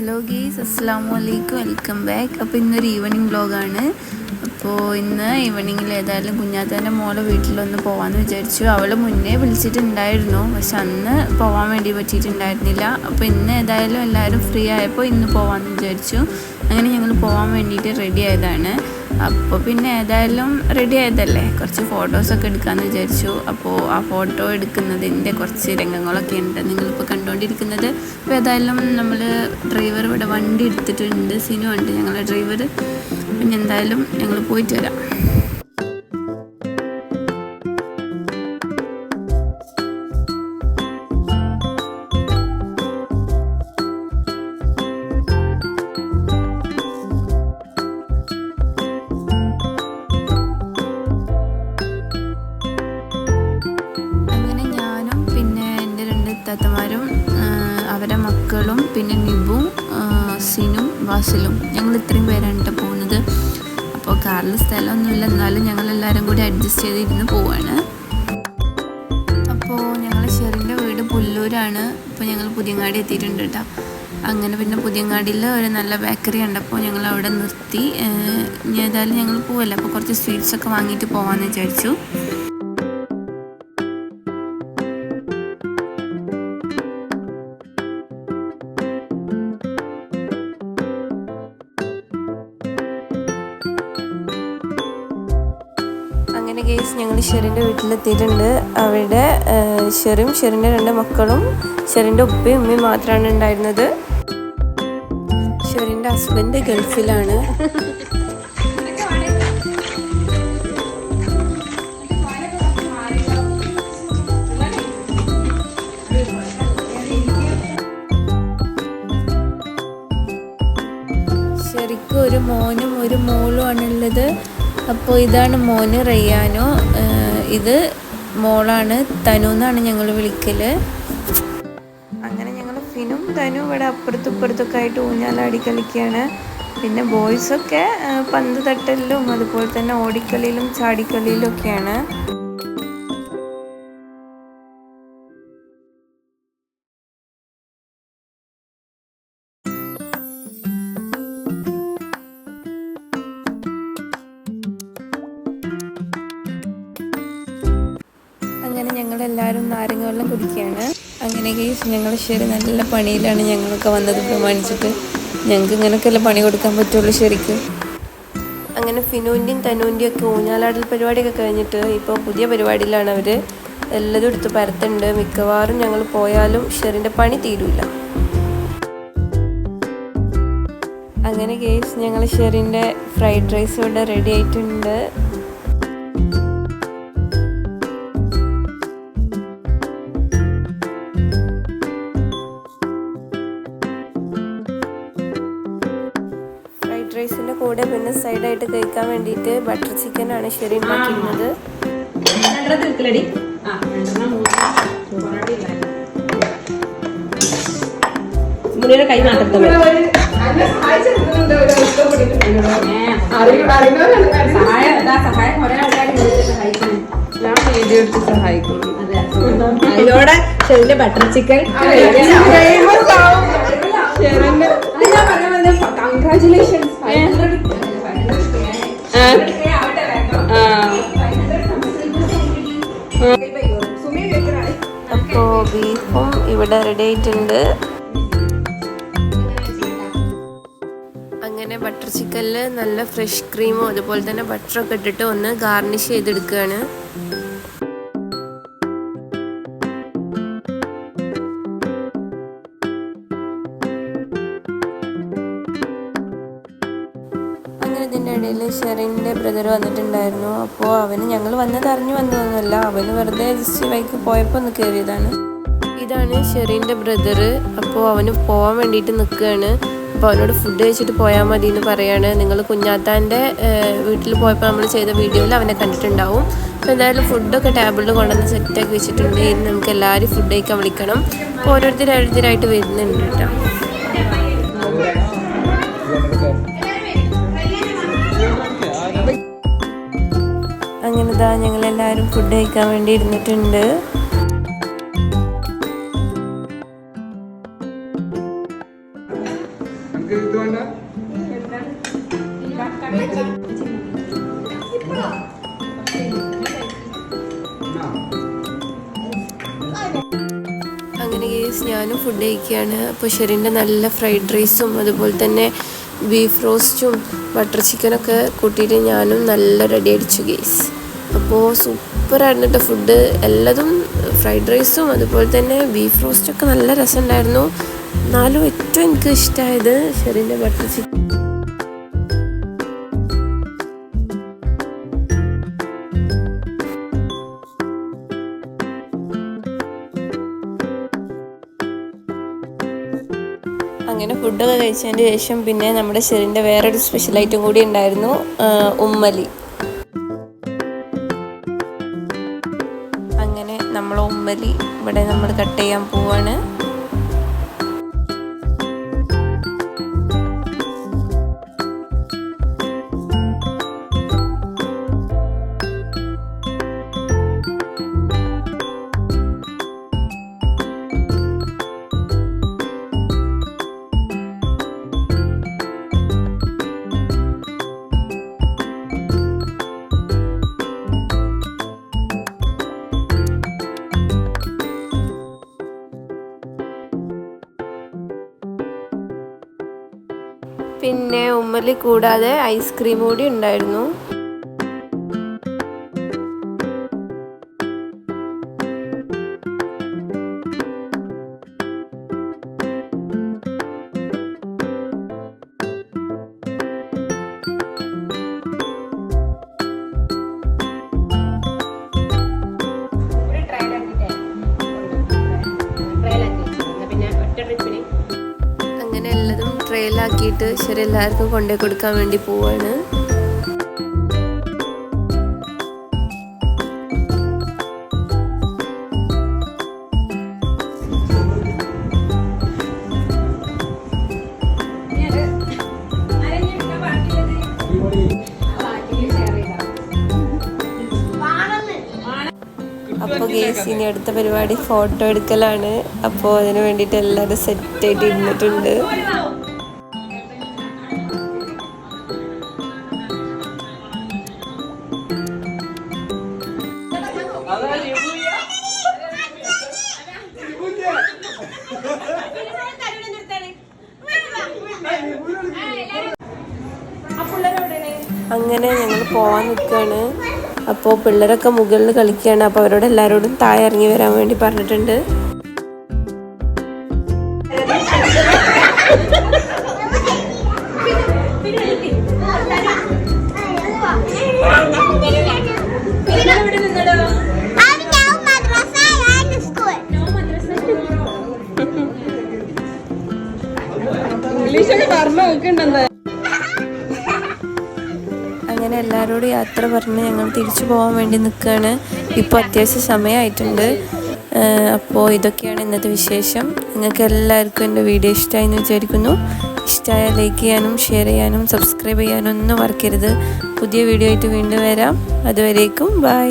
Hello ഗീസ് അസ്സാം വലൈക്കും welcome back അപ്പോൾ ഇന്നൊരു ഈവനിങ് വ്ലോഗാണ് അപ്പോൾ ഇന്ന് ഈവനിങ്ങിൽ ഏതായാലും കുഞ്ഞാത്തേന്റെ മോളെ വീട്ടിലൊന്ന് പോകാമെന്ന് വിചാരിച്ചു. അവൾ മുന്നേ വിളിച്ചിട്ടുണ്ടായിരുന്നു. പക്ഷെ അന്ന് പോകാൻ വേണ്ടി പറ്റിയിട്ടുണ്ടായിരുന്നില്ല. അപ്പോൾ ഇന്ന് ഏതായാലും എല്ലാവരും ഫ്രീ ആയപ്പോൾ ഇന്ന് പോകാമെന്ന് വിചാരിച്ചു. അങ്ങനെ ഞങ്ങൾ പോകാൻ വേണ്ടിയിട്ട് റെഡി ആയതാണ്. അപ്പോൾ പിന്നെ ഏതായാലും റെഡി ആയതല്ലേ? കുറച്ച് ഫോട്ടോസൊക്കെ എടുക്കാമെന്ന് വിചാരിച്ചു. അപ്പോൾ ആ ഫോട്ടോ എടുക്കുന്നതിന്റെ കുറച്ച് രംഗങ്ങളൊക്കെ ഉണ്ട് നിങ്ങളിപ്പോൾ കണ്ടുകൊണ്ടിരിക്കുന്നത് അപ്പോൾ ഏതായാലും നമ്മൾ ഡ്രൈവർ ഇവിടെ വണ്ടി എടുത്തിട്ടുണ്ട്. സിനിമ ഉണ്ട്. ഞങ്ങളുടെ ഡ്രൈവർ പിന്നെ എന്തായാലും ഞങ്ങൾ പോയിട്ട് വരാം. മക്കളും പിന്നെ നിബും സിനും വാസിലും. ഞങ്ങൾ ഇത്രയും പേരാണ് കേട്ടോ പോകുന്നത്. അപ്പോൾ കാറിൽ സ്ഥലമൊന്നുമില്ല. എന്നാലും ഞങ്ങൾ എല്ലാവരും കൂടി അഡ്ജസ്റ്റ് ചെയ്തിരുന്ന് പോവാണ്. അപ്പോൾ ഞങ്ങൾ ഷെറിന്റെ വീട് പുല്ലൂരാണ്. ഇപ്പോൾ ഞങ്ങൾ പുതിയങ്ങാടി എത്തിയിട്ടുണ്ട് കേട്ടോ അങ്ങനെ പിന്നെ പുതിയങ്ങാടിയിൽ ഒരു നല്ല ബേക്കറി കണ്ടപ്പോൾ ഞങ്ങൾ അവിടെ നിർത്തി ഏതായാലും ഞങ്ങൾ പോവല്ല? അപ്പോൾ കുറച്ച് സ്വീറ്റ്സ് ഒക്കെ വാങ്ങിയിട്ട് പോകാമെന്ന് വിചാരിച്ചു. അങ്ങനെ ഞങ്ങൾ ഷെറിന്റെ വീട്ടിലെത്തിയിട്ടുണ്ട്. അവിടെ ഷെറും ഷെറിന്റെ രണ്ട് മക്കളും ഷെറിന്റെ ഉപ്പയും ഉമ്മയും മാത്രമാണ് ഉണ്ടായിരുന്നത്. ഷെറിന്റെ ഹസ്ബൻഡ് ഗൾഫിലാണ്. ഷെറിക്ക് ഒരു മോനും ഒരു മോളും ആണുള്ളത്. അപ്പോൾ ഇതാണ് മോന് റയ്യാനോ. ഇത് മോളാണ്. തനു എന്നാണ് ഞങ്ങൾ വിളിക്കൽ അങ്ങനെ ഞങ്ങൾ ഫിനും തനു ഇവിടെ അപ്പുറത്തും ഇപ്പുറത്തൊക്കെ ആയിട്ട് ഊഞ്ഞാലാടി കളിക്കുകയാണ് പിന്നെ ബോയ്സൊക്കെ പന്ത് തട്ടലിലും അതുപോലെ തന്നെ ഓടിക്കളിയിലും ചാടിക്കളിയിലും ഒക്കെയാണ്. എല്ലാവരും നാരങ്ങ വെള്ളം കുടിക്കുകയാണ്. അങ്ങനെ കേസ് ഞങ്ങൾ ശരി നല്ല പണിയിലാണ് ഞങ്ങളൊക്കെ വന്നത് പ്രമാണിച്ചിട്ട്. ഞങ്ങൾക്ക് ഇങ്ങനെയൊക്കെയല്ലേ പണി കൊടുക്കാൻ പറ്റുള്ളൂ ശരിക്കും. അങ്ങനെ ഫിനുവിന്റെയും തനുവിന്റെയും ഒക്കെ ഊഞ്ഞാലാടൽ പരിപാടിയൊക്കെ കഴിഞ്ഞിട്ട് ഇപ്പോൾ പുതിയ പരിപാടിയിലാണ് അവർ എല്ലാതും എടുത്ത് പരത്തുണ്ട് മിക്കവാറും ഞങ്ങൾ പോയാലും ഷെറിന്റെ പണി തീരൂല. അങ്ങനെ കേസ് ഞങ്ങൾ ഷെറിന്റെ ഫ്രൈഡ് റൈസ് ഇവിടെ റെഡി ആയിട്ടുണ്ട്. സൈഡായിട്ട് കഴിക്കാൻ വേണ്ടിയിട്ട് ബട്ടർ ആണ് ശരി ഉണ്ടാക്കിയിരുന്നത്. മുന്നിയുടെ കൈ മാത്രം സഹായം അതാ സഹായം കുറെ ആൾക്കാർ സഹായിക്കുന്നു. ഞാൻ വീഡിയോ എടുത്ത് സഹായിക്കുന്നു. അതെ. അതിലൂടെ ചെറിയ ബട്ടർ ചിക്കൻ കൺഗ്രാചുലേഷൻസ് അപ്പോൾ ബീഫും ഇവിടെ റെഡി ആയിട്ടുണ്ട്. അങ്ങനെ ബട്ടർ ചിക്കനിൽ നല്ല ഫ്രഷ് ക്രീമും അതുപോലെ തന്നെ ബട്ടറൊക്കെ ഇട്ടിട്ട് ഒന്ന് ഗാർണിഷ് ചെയ്തെടുക്കുകയാണ്. ഇതിന്റെ ഇടയിൽ ഷെറിന്റെ ബ്രദർ വന്നിട്ടുണ്ടായിരുന്നു. അപ്പോൾ അവന് ഞങ്ങൾ വന്നത് അറിഞ്ഞു വന്നതൊന്നുമല്ല. അവന് വെറുതെ ജസ്റ്റ് വൈക്ക് പോയപ്പോൾ ഒന്ന് കയറിയതാണ് ഇതാണ് ഷെറിന്റെ ബ്രദർ അപ്പോൾ അവന് പോകാൻ വേണ്ടിയിട്ട് നിൽക്കുകയാണ്. അപ്പോൾ അവനോട് ഫുഡ് കഴിച്ചിട്ട് പോയാൽ മതി എന്ന് പറയാണ്. നിങ്ങൾ കുഞ്ഞാത്താന്റെ വീട്ടിൽ പോയപ്പോൾ നമ്മൾ ചെയ്ത വീഡിയോയിൽ അവനെ കണ്ടിട്ടുണ്ടാവും. അപ്പോൾ എന്തായാലും ഫുഡൊക്കെ ടേബിളിൽ കൊണ്ടുവന്ന് സെറ്റാക്കി വെച്ചിട്ടുണ്ട്. ഇനി നമുക്ക് എല്ലാവരും ഫുഡ് കഴിക്കാൻ വിളിക്കണം. അപ്പോൾ ഓരോരുത്തർ ഓരോരുത്തരായിട്ട് വരുന്നുണ്ട് കേട്ടോ. അങ്ങനെ ഇതാ ഞങ്ങളെല്ലാവരും ഫുഡ് കഴിക്കാൻ വേണ്ടി ഇരുന്നിട്ടുണ്ട്. കേസ് ഞാനും ഫുഡ് കഴിക്കുകയാണ്. അപ്പോൾ ഷെറിന്റെ നല്ല ഫ്രൈഡ് റൈസും അതുപോലെ തന്നെ ബീഫ് റോസ്റ്റും ബട്ടർ ചിക്കനൊക്കെ കൂട്ടിയിട്ട് ഞാനും നല്ല റെഡി അടിച്ചു ഗൈസ് അപ്പോൾ സൂപ്പറായിരുന്നു കേട്ടോ ഫുഡ് എല്ലാതും ഫ്രൈഡ് റൈസും അതുപോലെ തന്നെ ബീഫ് റോസ്റ്റൊക്കെ നല്ല രസമുണ്ടായിരുന്നു. എന്നാലും ഏറ്റവും എനിക്ക് ഇഷ്ടമായത് ഷെറിന്റെ ബട്ടർ ചിക്കൻ അങ്ങനെ ഫുഡൊക്കെ കഴിച്ചതിന് ശേഷം പിന്നെ നമ്മുടെ ഷെറിന്റെ വേറൊരു സ്പെഷ്യൽ ഐറ്റം കൂടി ഉണ്ടായിരുന്നു ഉമ്മലി. അങ്ങനെ നമ്മൾ ഉമ്മലി ഇവിടെ നമ്മൾ കട്ട് ചെയ്യാൻ പോവാണ്. പിന്നെ ഉമ്മലി കൂടാതെ ഐസ്ക്രീം കൂടി ഉണ്ടായിരുന്നു. ട്രെയിലാക്കിയിട്ട് ശരി എല്ലാവർക്കും കൊണ്ടു കൊടുക്കാൻ വേണ്ടി പോവാണ്. അപ്പോൾ കേസ് അടുത്ത പരിപാടി ഫോട്ടോ എടുക്കലാണ്. അപ്പോൾ അതിന് വേണ്ടിയിട്ട് എല്ലാവരും സെറ്റായിട്ട് ഇരുന്നിട്ടുണ്ട്. അങ്ങനെ ഞങ്ങൾ പോവാൻ നിൽക്കുകയാണ് അപ്പോൾ പിള്ളേരൊക്കെ മുകളിൽ കളിക്കുകയാണ് അപ്പോൾ അവരോട് എല്ലാവരോടും താഴെ ഇറങ്ങി വരാൻ വേണ്ടി പറഞ്ഞിട്ടുണ്ട്. അങ്ങനെ എല്ലാവരോടും യാത്ര പറഞ്ഞ് ഞങ്ങൾ തിരിച്ചു പോകാൻ വേണ്ടി നിൽക്കുകയാണ്. ഇപ്പോൾ അത്യാവശ്യം സമയമായിട്ടുണ്ട്. അപ്പോൾ ഇതൊക്കെയാണ് ഇന്നത്തെ വിശേഷം. നിങ്ങൾക്ക് എല്ലാവർക്കും എന്റെ വീഡിയോ ഇഷ്ടമായി എന്ന് വിചാരിക്കുന്നു. ഇഷ്ടമായ ലൈക്ക് ചെയ്യാനും ഷെയർ ചെയ്യാനും സബ്സ്ക്രൈബ് ചെയ്യാനും ഒന്നും മറക്കരുത്. പുതിയ വീഡിയോ ആയിട്ട് വീണ്ടും വരാം. അതുവരേക്കും ബൈ.